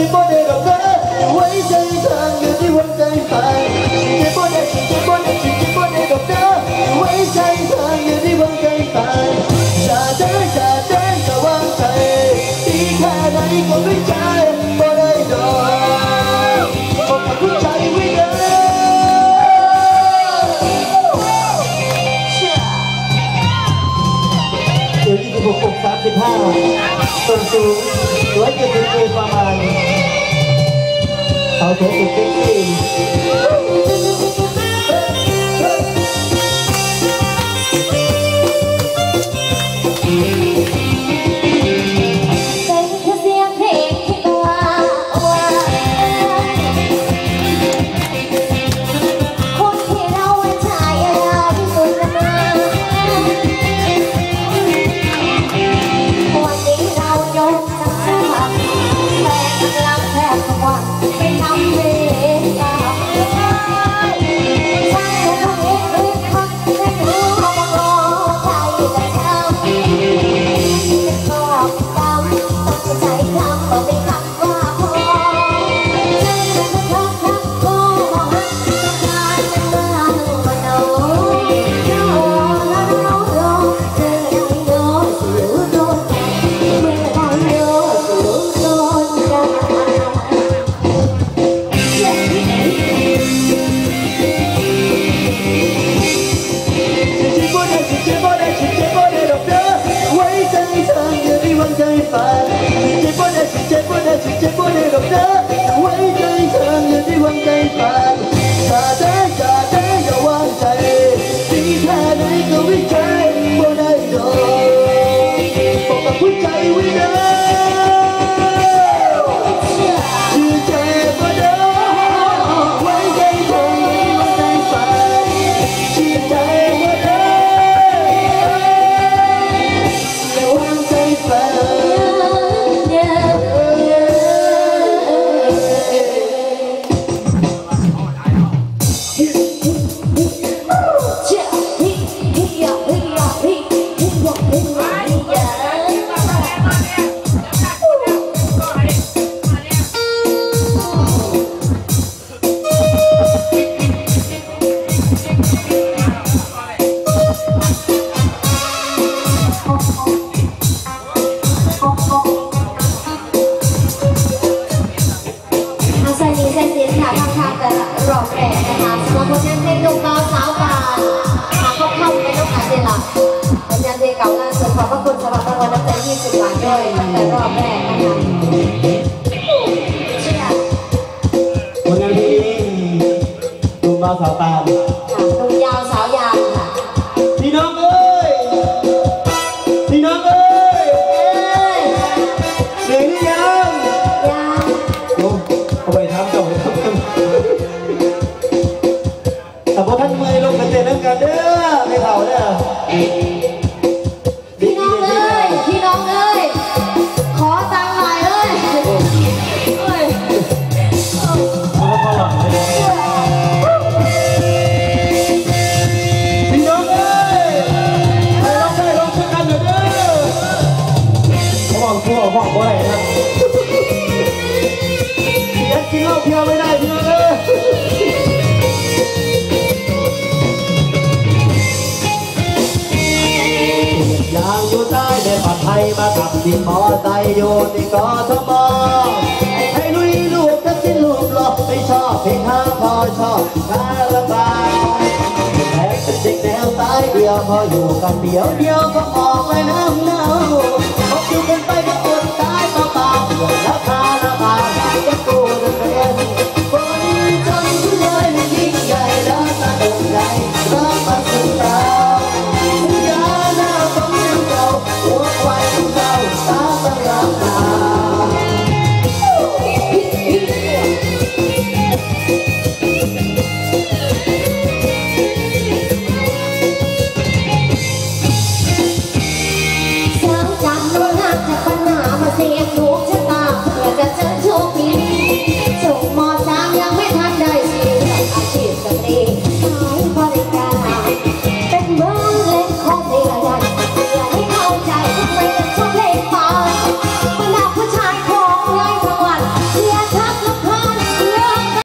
จ็บบ่ได้ดอกเด้อไว้ใจทางอยู่ที่หัวใจฝันเจ็บบ่ได้เจ็บบ่ได้เจ็บบ่ได้ดอกเด้อไว้ใจทางอยู่ที่หัวใจฝันจะเดินจะเดินจะวางใจที่แค่ไหนก็ไม่ใจบ่ได้ดอกบอกกับผู้ใจไว้เด้อเดี๋ยวยี่สิบหกอกสามสิบห้า ส่วนสูงร้ 20บาทด้วยตั้งแต่รอบแรกนะคะเชื่อผลงานเพลงดูมาสาวตาลค่ะนุ่มยาวสาวยาวค่ะพี่น้องเอ้ยพี่น้องเอ้ยเอ้ยเหนื่อยหรือยังยาวโอ้เอาไปทำต่อไปทำกันแต่พอท่านเมื่อยลงกันเต้นน้ำกันเด้อไม่เท่าเด้อ ไทยมาขับที่มอไซค์อยู่ที่กทมให้ลุยลูกจะสิ้นลูกหลอกไม่ชอบเพลงห้าพอชอบคาราบาวแพ้เป็นเด็กแนวตายเดียวพออยู่กันเดียวเดียวก็